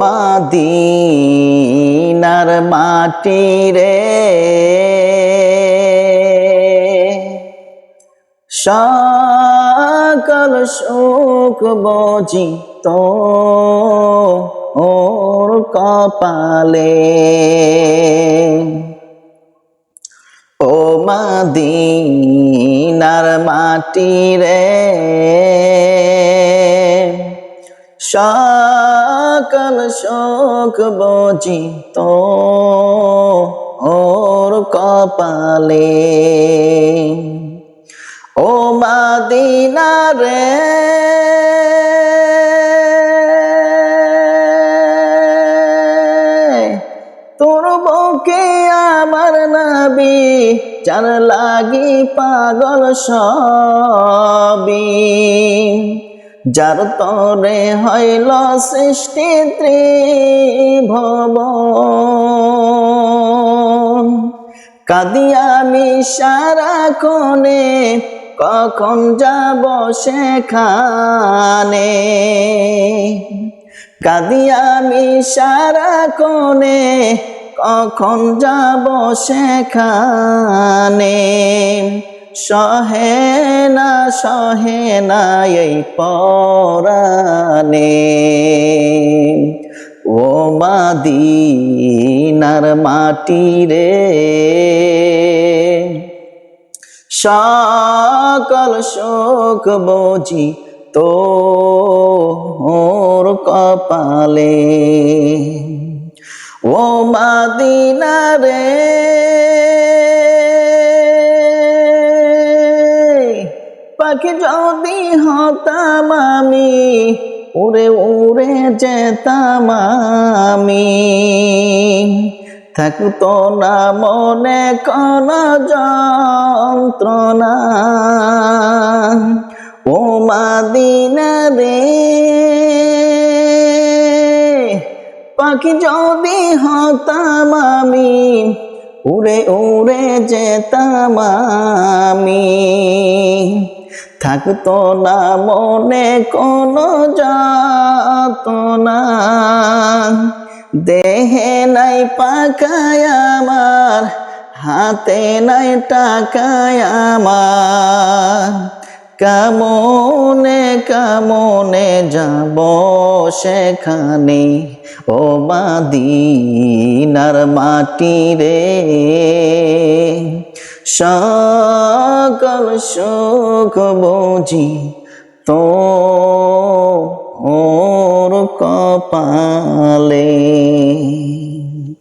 মাদিনার মাটি রে। সকল সুখ বজি তো ওর কপালে। ও মাদিনার মাটি রে। সকল শোক বজি তো ওর কপালে। ও মাদিনা রে তোর বউকে আমার নাবি চার লাগি পাগল সবি যার তরে হইল সৃষ্টি ত্রিভব কাদি আমি সারা কোণে, কখন যাব সেখানে? কাদি আমি সারা কোণে, কখন যাব সেখানে? সহে না সহে না এই পরানে ও মাদিনার মাটি রে। সকল শোক বুঝি তো কপালে। ও মাদিনা রে পাখি যদি হতাম আমি, উড়ে উড়ে যেতাম আমি। থাকতো না মনে কোন যন্ত্রণা। ও মাদিনা রে, পাখি যদি হতাম আমি, উড়ে উড়ে যেতাম আমি। থাকতো না, মনে কোনো যাতনা দেহে নাই পাকায় আমার, হাতে নাই টাকায় আমার। কামনে কামনে যাব সেখানে? ও মাদিনার মাটি রে। সকল সুখ বোঝি তো ওর কপালে।